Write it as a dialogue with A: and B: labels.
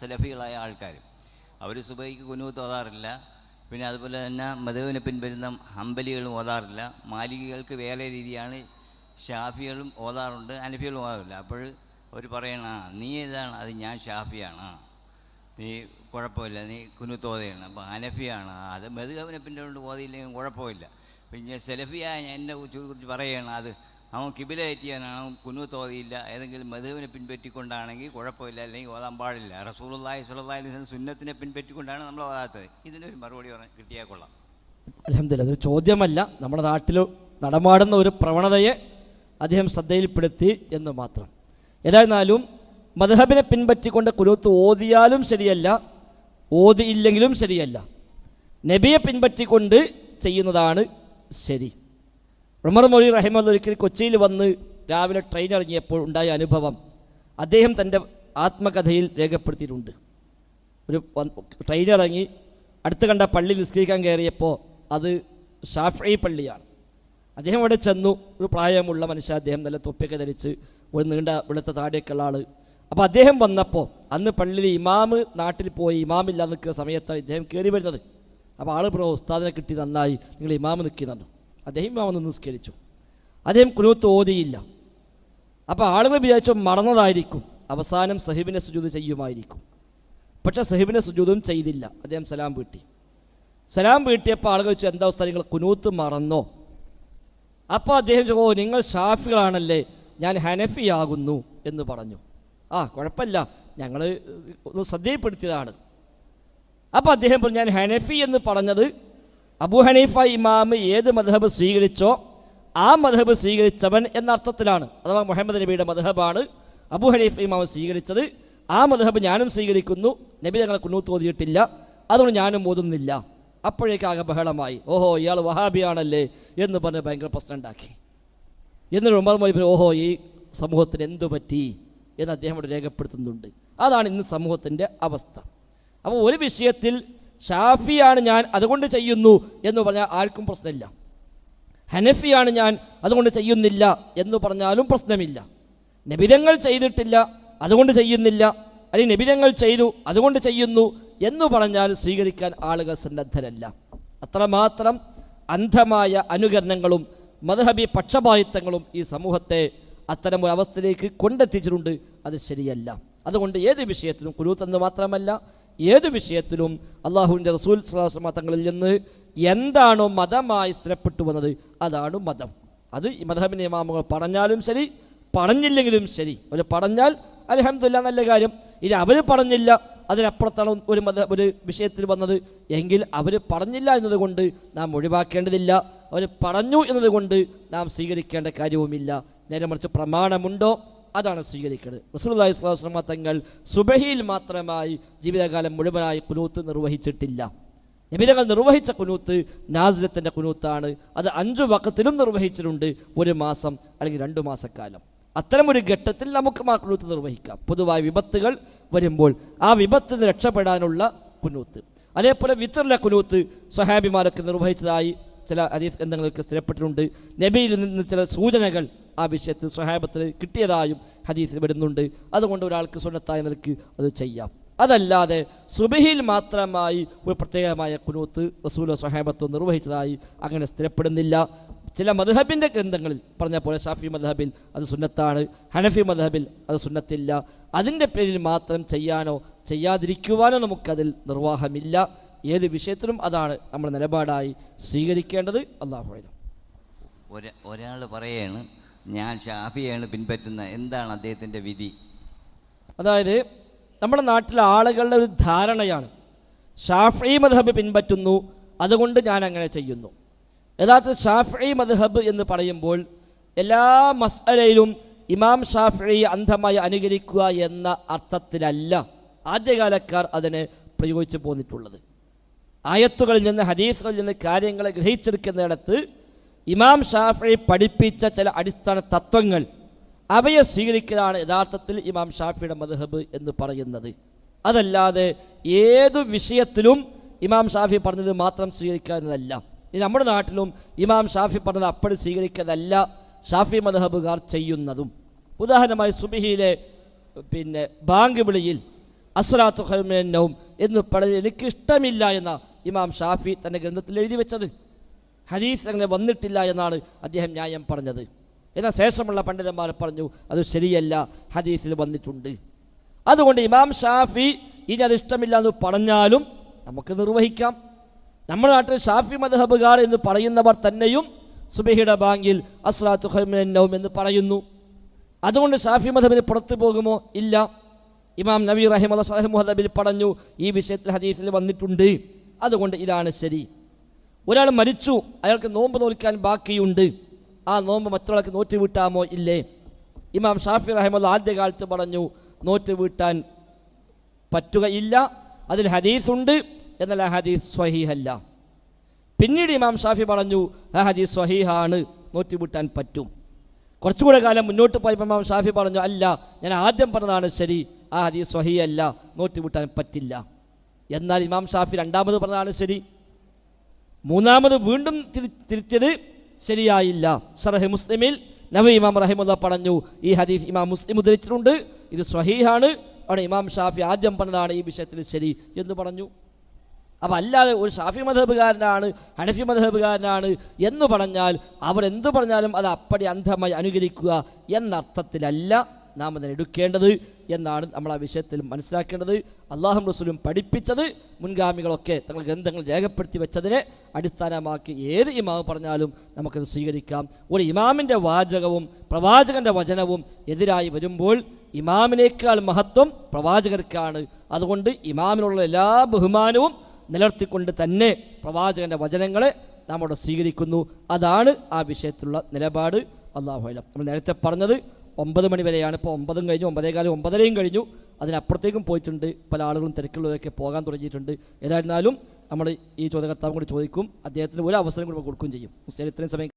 A: സലഫികളായ ആൾക്കാർ അവർ സുബൈക്ക് കുനൂത്ത് ഓതാറില്ല. പിന്നെ അതുപോലെ തന്നെ മധുവിനെ പിൻവരുന്ന ഹമ്പലികളും ഓതാറില്ല. മാലികൾക്ക് വേറെ രീതിയാണ് ഷാഫികളും ഓതാറുണ്ട് അനഫികളും ഓതാറില്ല. അപ്പോൾ അവർ പറയണ നീ ഏതാണ് അത് ഞാൻ ഷാഫിയാണ്. നീ കുഴപ്പമില്ല നീ കുനുത്ത് ഓതയാണ്. അപ്പോൾ അനഫിയാണ് അത് മധുവിനെ പിന്നോട്ട് ഓതിയില്ലെങ്കിൽ കുഴപ്പമില്ല. പിന്നെ സെലഫിയായ എന്നെ കുറിച്ച് പറയുകയാണ് അത് അവൻ കിബില ഏറ്റിയാണ് അവൻ കുനുത്ത് ഓതിയില്ല ഏതെങ്കിലും മധുവിനെ പിൻപറ്റിക്കൊണ്ടാണെങ്കിൽ കുഴപ്പമില്ല അല്ലെങ്കിൽ ഓതാൻ പാടില്ല. റസൂലുള്ളാഹി സ്വല്ലല്ലാഹി അലൈഹി വസല്ലം സുന്നത്തിനെ പിൻപറ്റിക്കൊണ്ടാണ് നമ്മൾ ഓതാത്തത്. ഇതിനൊരു മറുപടി പറഞ്ഞ് കിട്ടിയാൽ കൊള്ളാം.
B: അലഹമില്ല അതൊരു ചോദ്യമല്ല. നമ്മുടെ നാട്ടിൽ നടമാടുന്ന ഒരു പ്രവണതയെ അദ്ദേഹം ശ്രദ്ധയിൽപ്പെടുത്തി എന്ന് മാത്രം. ഏതായിരുന്നാലും മദ്ഹബിനെ പിൻപറ്റിക്കൊണ്ട് കുലൂത്ത് ഓതിയാലും ശരിയല്ല ഓതിയില്ലെങ്കിലും ശരിയല്ല. നബിയെ പിൻപറ്റിക്കൊണ്ട് ചെയ്യുന്നതാണ് ശരി. ഉമർ മൊഴി റഹിമത് ഒരിക്കൽ കൊച്ചിയിൽ വന്ന് രാവിലെ ട്രെയിൻ ഇറങ്ങിയപ്പോൾ ഉണ്ടായ അനുഭവം അദ്ദേഹം തന്റെ ആത്മകഥയിൽ രേഖപ്പെടുത്തിയിട്ടുണ്ട്. ഒരു ട്രെയിൻ ഇറങ്ങി അടുത്ത് കണ്ട പള്ളി നിസ്കരിക്കാൻ കയറിയപ്പോൾ അത് ഷാഫി പള്ളിയാണ്. അദ്ദേഹം അവിടെ ചെന്നു ഒരു പ്രായമുള്ള മനുഷ്യ അദ്ദേഹം നല്ല തൊപ്പിയൊക്കെ ധരിച്ച് ഒരു നീണ്ട വെളുത്ത താടിയൊക്കെ ഉള്ള ആൾ അപ്പോൾ അദ്ദേഹം വന്നപ്പോൾ അന്ന് പള്ളിയിൽ ഇമാമ് നാട്ടിൽ പോയി ഇമാമില്ലാതെ നിൽക്കുന്ന സമയത്താണ് ഇദ്ദേഹം കയറി വരുന്നത്. അപ്പോൾ ആൾ പ്രോ ഉസ്താദിനെ കിട്ടി നന്നായി നിങ്ങൾ ഇമാമ് നിൽക്കുന്നുണ്ട് അദ്ദേഹം ഇമാമ് നിസ്കരിച്ചു. അദ്ദേഹം കുനൂത്ത് ഓതിയില്ല. അപ്പോൾ ആളുകൾ വിചാരിച്ചു മറന്നതായിരിക്കും. അവസാനം സഹിബിനെ സുജൂത് ചെയ്യുമായിരിക്കും. പക്ഷേ സഹിബിനെ സുജൂതും ചെയ്തില്ല. അദ്ദേഹം സലാം വീട്ടി. സലാം വീട്ടിയപ്പോൾ ആളുകൾ വെച്ചു എന്താ അവസ്ഥ നിങ്ങൾ കുനൂത്ത് മറന്നോ? അപ്പോൾ അദ്ദേഹം ചോ നിങ്ങൾ ഷാഫികളാണല്ലേ? ഞാൻ ഹനഫിയാകുന്നു. എന്ന് പറഞ്ഞു. ആ കുഴപ്പമില്ല. ഞങ്ങൾ ഒന്ന് ശ്രദ്ധയിൽപ്പെടുത്തിയതാണ്. അപ്പോൾ അദ്ദേഹം പറഞ്ഞു ഞാൻ ഹനഫി എന്ന് പറഞ്ഞത് അബു ഹനീഫ ഇമാമ് ഏത് മധബ് സ്വീകരിച്ചോ ആ മധബ് സ്വീകരിച്ചവൻ എന്ന അർത്ഥത്തിലാണ്. അഥവാ മുഹമ്മദ് നബിയുടെ മധബാണ് അബു ഹനീഫ ഇമാമ് സ്വീകരിച്ചത്. ആ മധബ് ഞാനും സ്വീകരിക്കുന്നു. നബി തങ്ങളെ കുന്നൂത്ത് ഓതിയിട്ടില്ല. അതുകൊണ്ട് ഞാനും ഓതുന്നില്ല. അപ്പോഴേക്കാകെ ബഹളമായി. ഓഹോ ഇയാൾ വഹാബിയാണല്ലേ എന്ന് പറഞ്ഞ് ഭയങ്കര പ്രശ്നം ഉണ്ടാക്കി എന്നിട്ട് ഉമർ മൊഴി ഓഹോ ഈ സമൂഹത്തിന് എന്തു പറ്റി? എന്ന് അദ്ദേഹം രേഖപ്പെടുത്തുന്നുണ്ട്. അതാണ് ഇന്ന് സമൂഹത്തിന്റെ അവസ്ഥ. അപ്പോൾ ഒരു വിഷയത്തിൽ ഷാഫിയാണ് ഞാൻ അതുകൊണ്ട് ചെയ്യുന്നു എന്ന് പറഞ്ഞാൽ ആർക്കും പ്രശ്നമില്ല. ഹനഫിയാണ് ഞാൻ അതുകൊണ്ട് ചെയ്യുന്നില്ല എന്ന് പറഞ്ഞാലും പ്രശ്നമില്ല. നബിതങ്ങൾ ചെയ്തിട്ടില്ല അതുകൊണ്ട് ചെയ്യുന്നില്ല. അല്ലെങ്കിൽ നബിതങ്ങൾ ചെയ്തു അതുകൊണ്ട് ചെയ്യുന്നു എന്ന് പറഞ്ഞാൽ സ്വീകരിക്കാൻ ആളുകൾ സന്നദ്ധരല്ല. അത്രമാത്രം അന്ധമായ അനുകരണങ്ങളും മധഹബി പക്ഷപാതിത്വങ്ങളും ഈ സമൂഹത്തെ അത്തരം ഒരു അവസ്ഥയിലേക്ക് കൊണ്ടെത്തിച്ചിട്ടുണ്ട്. അത് ശരിയല്ല. അതുകൊണ്ട് ഏത് വിഷയത്തിലും കുരുത്തെന്ന് മാത്രമല്ല ഏത് വിഷയത്തിലും അള്ളാഹുവിന്റെ റസൂൽ സ്വലാസ്മ തങ്ങളിൽ നിന്ന് എന്താണോ മതമായി സ്ഥിരപ്പെട്ടു വന്നത് അതാണ് മതം. അത് ഈ മതഹബിന്റെ ഇമാമുകൾ പറഞ്ഞാലും ശരി പറഞ്ഞില്ലെങ്കിലും ശരി. അവർ പറഞ്ഞാൽ അലഹമില്ല നല്ല കാര്യം. ഇനി അവർ പറഞ്ഞില്ല അതിനപ്പുറത്താണ് ഒരു മത ഒരു വിഷയത്തിൽ വന്നത്. എങ്കിൽ അവർ പറഞ്ഞില്ല എന്നതുകൊണ്ട് നാം ഒഴിവാക്കേണ്ടതില്ല. അവർ പറഞ്ഞു എന്നതുകൊണ്ട് നാം സ്വീകരിക്കേണ്ട കാര്യവുമില്ല. നേരെ മറിച്ച് പ്രമാണമുണ്ടോ? അതാണ് സ്വീകരിക്കുന്നത് അലൈഹി വസല്ലം തങ്ങൾ സുബഹിയിൽ മാത്രമായി ജീവിതകാലം മുഴുവനായി കുനൂത്ത് നിർവഹിച്ചിട്ടില്ല. നബിതങ്ങൾ നിർവഹിച്ച കുനൂത്ത് നാസിലത്തിന്റെ കുനൂത്താണ്. അത് അഞ്ചു വക്കത്തിലും നിർവഹിച്ചിട്ടുണ്ട്. ഒരു മാസം അല്ലെങ്കിൽ രണ്ടു മാസക്കാലം. അത്തരമൊരു ഘട്ടത്തിൽ നമുക്ക് ആ കുനൂത്ത് നിർവഹിക്കാം. പൊതുവായ വിപത്തുകൾ വരുമ്പോൾ ആ വിപത്തിൽ രക്ഷപ്പെടാനുള്ള കുനൂത്ത്. അതേപോലെ വിത്തറിലെ കുനൂത്ത് സ്വഹാബിമാരൊക്കെ നിർവഹിച്ചതായി ചില ഹദീസ് ഗ്രന്ഥങ്ങൾക്ക് സ്ഥിരപ്പെട്ടിട്ടുണ്ട്. നബിയിൽ നിന്ന് ചില സൂചനകൾ ആ വിഷയത്തിൽ സ്വഹാബത്തിന് കിട്ടിയതായും ഹദീസിൽ വരുന്നുണ്ട്. അതുകൊണ്ട് ഒരാൾക്ക് സുന്നത്തായ നിലയ്ക്ക് അത് ചെയ്യാം. അതല്ലാതെ സുബഹിയിൽ മാത്രമായി ഒരു പ്രത്യേകമായ കുനൂത്ത് റസൂല സ്വഹാബത്തോ നിർവഹിച്ചതായി അങ്ങനെ സ്ഥിരപ്പെടുന്നില്ല. ചില മധുഹബിന്റെ ഗ്രന്ഥങ്ങളിൽ പറഞ്ഞ പോലെ ഷാഫി മദ്ഹബിൽ അത് സുന്നത്താണ് ഹനഫി മദ്ഹബിൽ അത് സുന്നത്തില്ല. അതിന്റെ പേരിൽ മാത്രം ചെയ്യാനോ ചെയ്യാതിരിക്കുവാനോ നമുക്കതിൽ നിർവാഹമില്ല. ഏത് വിഷയത്തിലും അതാണ് നമ്മൾ നിലപാടായി സ്വീകരിക്കേണ്ടത്. അള്ളാഹു
A: ഒര ഒരാൾ പറയാണ് ഞാൻ ഷാഫിയാണ് പിൻപറ്റുന്ന എന്താണ് അദ്ദേഹത്തിന്റെ വിധി?
B: അതായത് നമ്മുടെ നാട്ടിലെ ആളുകളുടെ ഒരു ധാരണയാണ്. ഷാഫി മദ്ഹബ് പിൻപറ്റുന്നു അതുകൊണ്ട് ഞാൻ അങ്ങനെ ചെയ്യുന്നു. യഥാർത്ഥ ഷാഫി മദ്ഹബ് എന്ന് പറയുമ്പോൾ എല്ലാ മസ്അലയിലും ഇമാം ഷാഫി അന്ധമായി അനുകരിക്കുക എന്ന അർത്ഥത്തിലല്ല ആദ്യകാലക്കാർ അതിനെ പ്രയോഗിച്ചു പോന്നിട്ടുള്ളത്. ആയത്തുകളിൽ നിന്ന് ഹദീസുകളിൽ നിന്ന് കാര്യങ്ങളെ ഗ്രഹിച്ചെടുക്കുന്നിടത്ത് ഇമാം ഷാഫി പഠിപ്പിച്ച ചില അടിസ്ഥാന തത്വങ്ങൾ അവയെ സ്വീകരിക്കലാണ് യഥാർത്ഥത്തിൽ ഇമാം ഷാഫിയുടെ മദ്ഹബ് എന്ന് പറയുന്നത്. അതല്ലാതെ ഏതു വിഷയത്തിലും ഇമാം ഷാഫി പറഞ്ഞത് മാത്രം സ്വീകരിക്കാവുന്നതല്ല. ഇനി നമ്മുടെ നാട്ടിലും ഇമാം ഷാഫി പറഞ്ഞത് അപ്പടി സ്വീകരിക്കുന്നതല്ല ഷാഫി മദ്ഹബുകാർ ചെയ്യുന്നതും. ഉദാഹരണമായി സുബിഹിയിലെ പിന്നെ ബാങ്ക് വിളിയിൽ അസുരാത്തുഹമേനവും ഹൈമിനവും എന്ന് പറഞ്ഞത് എനിക്കിഷ്ടമില്ല എന്ന ഇമാം ഷാഫി തന്റെ ഗ്രന്ഥത്തിൽ എഴുതി വെച്ചത്. ഹദീസ് അങ്ങനെ വന്നിട്ടില്ല എന്നാണ് അദ്ദേഹം ന്യായം പറഞ്ഞത്. എന്നാൽ ശേഷമുള്ള പണ്ഡിതന്മാർ പറഞ്ഞു അത് ശരിയല്ല ഹദീസിൽ വന്നിട്ടുണ്ട്. അതുകൊണ്ട് ഇമാം ഷാഫി ഇനി അത് ഇഷ്ടമില്ല എന്ന് പറഞ്ഞാലും നമുക്ക് നിർവഹിക്കാം. നമ്മുടെ നാട്ടിൽ ഷാഫി മദ്ഹബുകാർ എന്ന് പറയുന്നവർ തന്നെയും സുബഹിയുടെ ബാങ്കിൽ അസ്ലാത്തു ഹൈമിനവും എന്ന് പറയുന്നു. അതുകൊണ്ട് ഷാഫി മധബിന് പുറത്തു പോകുമോ? ഇല്ല. ഇമാം നബി സാഹിബ് മുഹദബിൽ പറഞ്ഞു ഈ വിഷയത്തിൽ ഹദീസിൽ വന്നിട്ടുണ്ട്. അതുകൊണ്ട് ഇതാണ് ശരി. ഒരാൾ മരിച്ചു അയാൾക്ക് നോമ്പ് നോൽക്കാൻ ബാക്കിയുണ്ട്. ആ നോമ്പ് മറ്റൊരാൾക്ക് നോറ്റ് വീട്ടാമോ? ഇല്ലേ. ഇമാം ഷാഫി റഹിമദ് ആദ്യകാലത്ത് പറഞ്ഞു നോറ്റ് വീട്ടാൻ പറ്റുകയില്ല. അതിൽ ഹദീസുണ്ട് എന്നാൽ ആ ഹദീസ് സ്വഹീഹല്ല. പിന്നീട് ഇമാം ഷാഫി പറഞ്ഞു ആ ഹദീസ് സ്വഹീഹാണ്. നോറ്റ് വീട്ടാൻ പറ്റും. കുറച്ചുകൂടെ കാലം മുന്നോട്ട് പോയപ്പോൾ ഇമാം ഷാഫി പറഞ്ഞു അല്ല ഞാൻ ആദ്യം പറഞ്ഞതാണ് ശരി. ആ ഹദീസ് സ്വഹീഹല്ല. നോറ്റ് വീട്ടാൻ പറ്റില്ല. എന്നാൽ ഇമാം ഷാഫി രണ്ടാമത് പറഞ്ഞതാണ് ശരി. മൂന്നാമത് വീണ്ടും തിരിച്ചത് ശരിയായില്ല. ഷറഹ് മുസ്ലിമിൽ നബി ഇമാം റഹിമുല്ല പറഞ്ഞു ഈ ഹദീസ് ഇമാം മുസ്ലിം ഉദ്ധരിച്ചിട്ടുണ്ട്. ഇത് സ്വഹീഹാണ്. അവിടെ ഇമാം ഷാഫി ആദ്യം പറഞ്ഞതാണ് ഈ വിഷയത്തിൽ ശരി എന്ന് പറഞ്ഞു. അപ്പം അല്ലാതെ ഒരു ഷാഫി മധബുകാരനാണ് ഹനഫി മധബുകാരനാണ് എന്ന് പറഞ്ഞാൽ അവരെന്തു പറഞ്ഞാലും അത് അപ്പടി അന്ധമായി അനുകരിക്കുക എന്നർത്ഥത്തിലല്ല. നാം അതിനെ എടുക്കേണ്ടത് എന്നാണ് നമ്മൾ ആ വിഷയത്തിൽ മനസ്സിലാക്കേണ്ടത്. അള്ളാഹു റസൂലും പഠിപ്പിച്ചത് മുൻഗാമികളൊക്കെ തങ്ങൾ ഗ്രന്ഥങ്ങൾ രേഖപ്പെടുത്തി വെച്ചതിനെ അടിസ്ഥാനമാക്കി ഏത് ഇമാവ് പറഞ്ഞാലും നമുക്കത് സ്വീകരിക്കാം. ഒരു ഇമാമിന്റെ വാചകവും പ്രവാചകന്റെ വചനവും എതിരായി വരുമ്പോൾ ഇമാമിനേക്കാൾ മഹത്വം പ്രവാചകർക്കാണ്. അതുകൊണ്ട് ഇമാമിനുള്ള എല്ലാ ബഹുമാനവും നിലർത്തിക്കൊണ്ട് തന്നെ പ്രവാചകന്റെ വചനങ്ങളെ നാം അവിടെ സ്വീകരിക്കുന്നു. അതാണ് ആ വിഷയത്തിലുള്ള നിലപാട്. അള്ളാഹു അലം. നമ്മൾ നേരത്തെ പറഞ്ഞത് ഒമ്പത് മണി വരെയാണ് ഇപ്പോൾ ഒമ്പതും കഴിഞ്ഞു ഒമ്പതേകാലം ഒമ്പതരയും കഴിഞ്ഞു. അതിനപ്പുറത്തേക്കും പോയിട്ടുണ്ട് പല ആളുകളും തിരക്കുള്ളവരൊക്കെ പോകാൻ തുടങ്ങിയിട്ടുണ്ട്. ഏതായിരുന്നാലും നമ്മൾ ഈ ചോദ്യകർത്താവും കൂടി ചോദിക്കും അദ്ദേഹത്തിന് ഒരു അവസരം കൂടി കൊടുക്കുകയും ചെയ്യും. മുസ്ലിം ഇത്രയും സമയം